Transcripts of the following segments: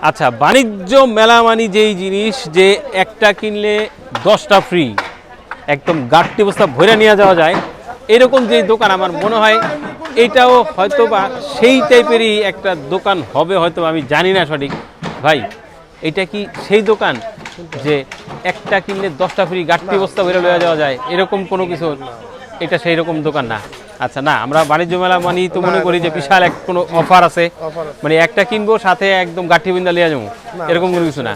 আচ্ছা বাণিজ্য মেলা মানি যেই জিনিস যে একটা কিনলে দশটা ফ্রি একদম গাঠটি বস্তা ভরে নিয়ে যাওয়া যায় এরকম যে দোকান আমার মনে হয় এটাও হয়তো বা সেই টাইপেরই একটা দোকান হবে হয়তো আমি জানি না সঠিক। ভাই এটা কি সেই দোকান যে একটা কিনলে দশটা ফ্রি গাঠটি বস্তা ভরে লয়ে যাওয়া যায়? এরকম কোনো কিছু? এটা সেই রকম দোকান না। আচ্ছা না আমরা বাণিজ্য মেলা মানেই তো মনে করি যে বিশাল এক কোনো অফার আছে মানে একটা কিনবো সাথে একদম গাঠি বিন্দা লিয়ে যাবো এরকম কোনো কিছু না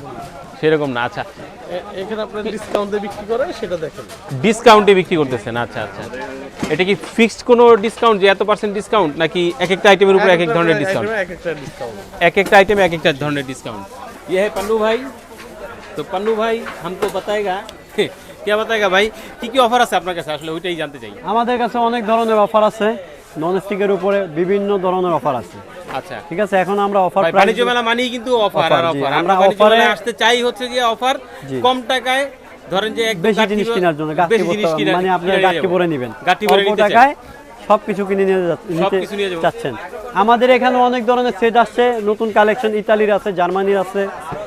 সেরকম না আচ্ছা এ- এখানে আপনার ডিসকাউন্টে বিক্রি করে সেটা দেখেন ডিসকাউন্টে বিক্রি করতেছেন আচ্ছা আচ্ছা এটা কি ফিক্সড কোনো ডিসকাউন্ট যে এত পার্সেন্ট ডিসকাউন্ট নাকি এক একটা আইটেমের উপরে এক এক ধরনের ডিসকাউন্ট এক একটা ডিসকাউন্ট एक एक आइटम एक एक धरने डिस्काउंट ये है पन्नू भाई तो पन्नू भाई हमको बताएगा কে বাতাগা ভাই? কি কি অফার আছে আপনার কাছে? আসলে ওইটাই জানতে চাই। আমাদের কাছে অনেক ধরনের অফার আছে। নন স্টিকের উপরে বিভিন্ন ধরনের অফার আছে। আচ্ছা। ঠিক আছে এখন আমরা অফার বাণিজ্য মেলা মানেই কিন্তু অফার আর অফার আমরা অফারে আসতে চাই হচ্ছে যে অফার কম টাকায় ধরেন যে বেশি জিনিস কেনার জন্য মানে আপনি গাড়ি ভরে নেবেন। গাড়ি নিতে কিনে নিয়ে নিতে যাচ্ছেন আমাদের এখানে অনেক ধরনের সেট আসছে নতুন কালেকশন ইতালির আছে জার্মানির আছে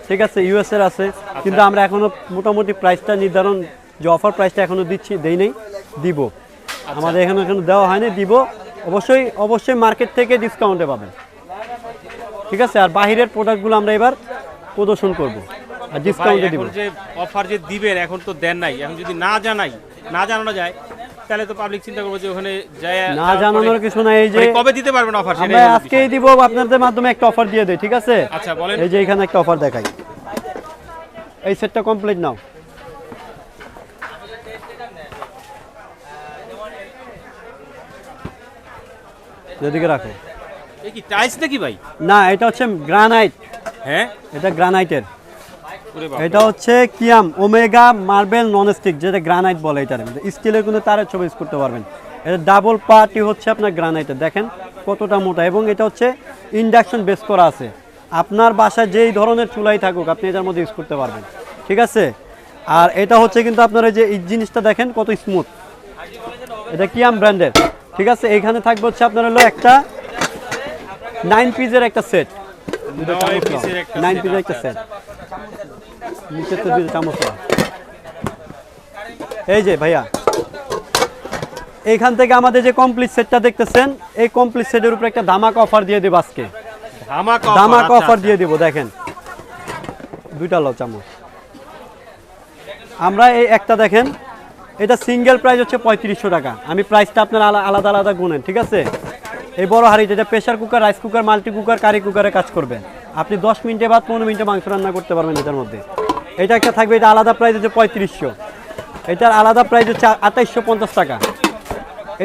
ঠিক আছে ইউএস এর আছে। আচ্ছা। কিন্তু আমরা এখনও মোটামুটি প্রাইসটা নির্ধারণ যে অফার প্রাইসটা এখনও দিচ্ছি দেই নেই দিব। আচ্ছা। আমাদের এখানে এখনও দেওয়া হয়নি দিব। অবশ্যই অবশ্যই মার্কেট থেকে ডিসকাউন্টে পাবেন। ঠিক আছে? আর বাহিরের প্রোডাক্টগুলো আমরা এবার প্রদর্শন করব। আর ডিসকাউন্টে দিব। যে অফার যে দিবেন এখন তো দেন নাই। এখন যদি না জানাই না জানানো যায় তাহলে তো পাবলিক চিন্তা করব যে ওখানে যায় না জানানোর কিছু না এই যে মানে কবে দিতে পারবেন অফার আমরা আজকেই দিব আপনাদের মাধ্যমে একটা অফার দিয়ে দেই ঠিক আছে? আচ্ছা বলেন। এই যে এখানে একটা অফার দেখাই। এই সেটটা কমপ্লিট নাও। যেদিকে রাখো। এই কি টাইলস নাকি ভাই? না এটা হচ্ছে গ্রানাইট। হ্যাঁ? এটা গ্রানাইটের। এটা হচ্ছে Kiam Omega marble non stick যেটা গ্রানাইট বলে এটার স্টিলের কোনো তারের ছবি ইউজ করতে পারবেন। এটা ডাবল পার্টি হচ্ছে আপনার গ্রানাইটের। দেখেন কতটা মোটা। এবং এটা হচ্ছে ইন্ডাকশন বেস করা আছে। আপনার বাসায় যেই ধরনের চুলাই থাকুক আপনি এটার মধ্যে ইউজ করতে পারবেন। ঠিক আছে? আর এটা হচ্ছে কিন্তু আপনার এই যে এই জিনিসটা দেখেন কত স্মুথ এটা কিয়াম ব্র্যান্ডের। ঠিক আছে এখানে থাকবে হচ্ছে আপনার হলো একটা নাইন পিসের একটা সেট নাইন পিসের একটা আচ্ছা, সেট নিচে তো দুটো চামচ এই যে ভাইয়া এইখান থেকে আমাদের যে কমপ্লিট সেটটা দেখতেছেন এই কমপ্লিট সেটের উপরে একটা ধামাকা অফার দিয়ে দেবো আজকে। ধামাকা আচ্ছা, অফার আচ্ছা। দিয়ে দেবো দেখেন। দুইটা লো চামচ। আমরা এই একটা দেখেন এটা সিঙ্গেল প্রাইস হচ্ছে পঁয়ত্রিশশো টাকা। আমি প্রাইসটা আপনার আলাদা আলাদা গুনেন, ঠিক আছে? এই বড় হাঁড়ি যেটা pressure cooker rice cooker multi cooker curry কুকারে কাজ করবে। আপনি দশ মিনিটে বা পনেরো মিনিটে মাংস রান্না করতে পারবেন এটার মধ্যে। এটা একটা থাকবে, এটা আলাদা প্রাইস হচ্ছে পঁয়ত্রিশশো। এটার আলাদা প্রাইস হচ্ছে আঠাইশশো পঞ্চাশ টাকা।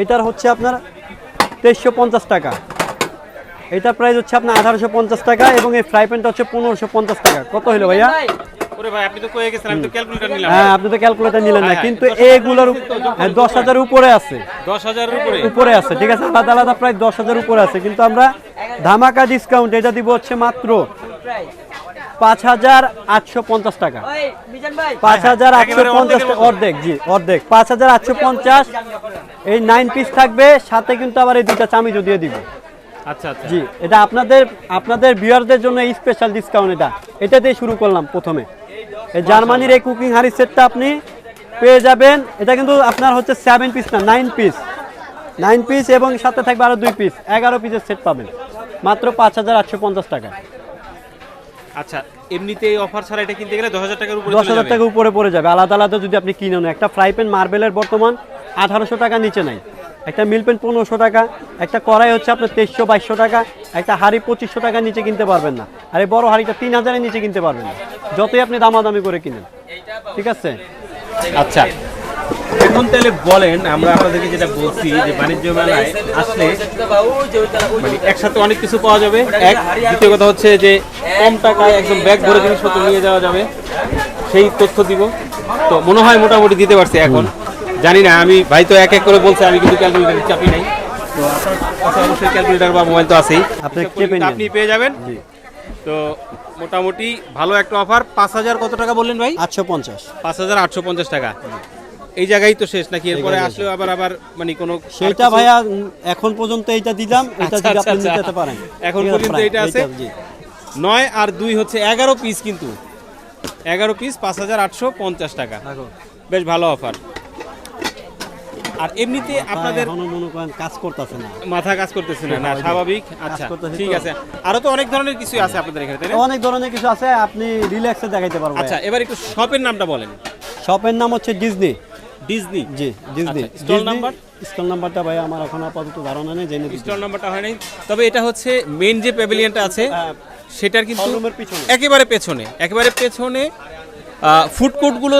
এটার হচ্ছে আপনার তেইশশো পঞ্চাশ টাকা। এটার প্রাইস হচ্ছে আপনার আঠারোশো পঞ্চাশ টাকা এবং এই ফ্রাই প্যানটা হচ্ছে পনেরোশো পঞ্চাশ টাকা। কত হলো ভাইয়া? ওরে ভাই আপনি তো কয়ে গেছেন আমি তো ক্যালকুলেটর নিলাম। হ্যাঁ আপনি তো ক্যালকুলেটার নিলেন না কিন্তু এগুলোর দশ উপরে আছে। দশ হাজারের উপরে? উপরে আছে ঠিক আছে? আলাদা আলাদা প্রায় দশ হাজার উপরে আছে কিন্তু আমরা ধামাকা ডিসকাউন্ট এটা দিব হচ্ছে মাত্র পাঁচ হাজার আটশো পঞ্চাশ টাকা। পাঁচ হাজার আটশো পঞ্চাশ অর্ধেক জি অর্ধেক। পাঁচ হাজার আটশো পঞ্চাশ এই নাইন পিস থাকবে সাথে কিন্তু আবার এই দুইটা চামিচও দিয়ে দিব। আচ্ছা আচ্ছা। জি এটা আপনাদের আপনাদের ভিউয়ারদের জন্য স্পেশাল ডিসকাউন্ট এটা এটা। দিয়ে শুরু করলাম প্রথমে। জার্মানির এই কুকিং হাঁড়ি সেটটা আপনি পেয়ে যাবেন। এটা কিন্তু আপনার হচ্ছে সেভেন পিস না নাইন পিস নাইন পিস এবং সাথে থাকবে আরও দুই পিস এগারো পিসের সেট পাবেন। মাত্র পাঁচ হাজার আটশো পঞ্চাশ টাকা। আচ্ছা এমনিতে এই অফার ছাড়া এটা কিনতে গেলে দশ হাজার টাকার উপরে দশ হাজার। টাকা উপরে পড়ে যাবে। আলাদা আলাদা যদি আপনি কিনে একটা ফ্রাই প্যান মার্বেলের বর্তমান আঠারোশো টাকা নিচে নাই। একটা মিল প্যান পনেরোশো টাকা একটা কড়াই হচ্ছে আপনার তেইশশো বাইশশো টাকা একটা হাঁড়ি পঁচিশশো টাকা নিচে কিনতে পারবেন না। আর এই বড় হাঁড়িটা তিন হাজারের নিচে কিনতে পারবেন না। যতই আপনি দামাদামি করে কিনেন। ঠিক আছে? আচ্ছা। এখন তাহলে বলেন আমরা আপনাদেরকে যেটা বলছি যে বাণিজ্য মেলায় আসলে মানে একসাথে অনেক কিছু পাওয়া যাবে। এক দ্বিতীয় কথা হচ্ছে যে কম টাকায় একদম ব্যাগ ভরে জিনিসপত্র নিয়ে যাওয়া যাবে। সেই তথ্য দিব। তো মনে হয় মোটামুটি দিতে পারছি এখন। জানি না আমি ভাই তো এক এক করে বলছে আমি কিন্তু ক্যালকুলেটার চাপি নাই। তো আপনার কাছে অবশ্যই ক্যালকুলেটার বা মোবাইল তো আছেই। আপনি পেয়ে যাবেন। তো মোটামুটি ভালো একটা অফার পাঁচ হাজার কত টাকা বললেন ভাই? আটশো পঞ্চাশ। পাঁচ হাজার আটশো পঞ্চাশ টাকা। এই জায়গায় তো শেষ নাকি? এরপরে আসলেও আবার আবার মানে কোনো সেটা ভাইয়া এখন পর্যন্ত এইটা দিলাম এটা আচ্ছা, যদি আপনি আচ্ছা, নিতে আচ্ছা। পারেন। এখন পর্যন্ত এটা আছে? নয় আর দুই হচ্ছে এগারো পিস কিন্তু। এগারো পিস পাঁচ হাজার আটশো পঞ্চাশ টাকা। বেশ ভালো অফার আর এমনিতে আপনাদের কাজ করতেছে না। মাথা কাজ করতেছে না না স্বাভাবিক? আচ্ছা ঠিক আছে। আরও তো অনেক ধরনের কিছু আছে আপনাদের এখানে তাই না? অনেক ধরনের কিছু আছে আপনি রিল্যাক্সে দেখাইতে পারবেন। আচ্ছা এবার একটু শপের নামটা বলেন। শপের নাম হচ্ছে Disney Disney ji Disney stall number? Stall নাম্বারটা ভাই আমার এখন আপাতত ধারণা নেই জেনে স্টল নাম্বারটা হয় নাই। তবে এটা হচ্ছে মেন যে প্যাভিলিয়নটা আছে সেটার কিন্তু একেবারে পেছনে একেবারে পেছনে ফুড কোর্টগুলো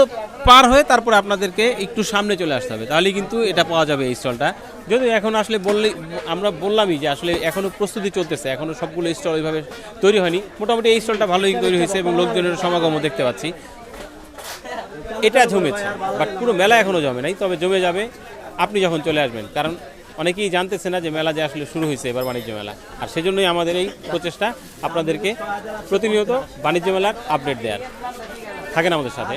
পার হয়ে তারপরে আপনাদেরকে একটু সামনে চলে আসতে হবে। তাহলে কিন্তু এটা পাওয়া যাবে এই স্টলটা। যদি এখন আসলে বললে, আমরা বললামই যে আসলে এখনও প্রস্তুতি চলতেছে এখনও সবগুলো স্টল ওইভাবে তৈরি হয়নি। মোটামুটি এই স্টলটা ভালোই তৈরি হয়েছে এবং লোকজনের সমাগমও দেখতে পাচ্ছি। এটা জমেছে, বাট পুরো মেলা এখনও জমে নাই, তবে জমে যাবে। আপনি যখন চলে আসবেন, কারণ অনেকেই জানতেছে না যে মেলা যে আসলে শুরু হয়েছে এবার বাণিজ্য মেলা। আর সেজন্যই আমাদের এই প্রচেষ্টা আপনাদেরকে প্রতিনিয়ত বাণিজ্য মেলার আপডেট দেওয়ার। থাকেন আমাদের সাথে।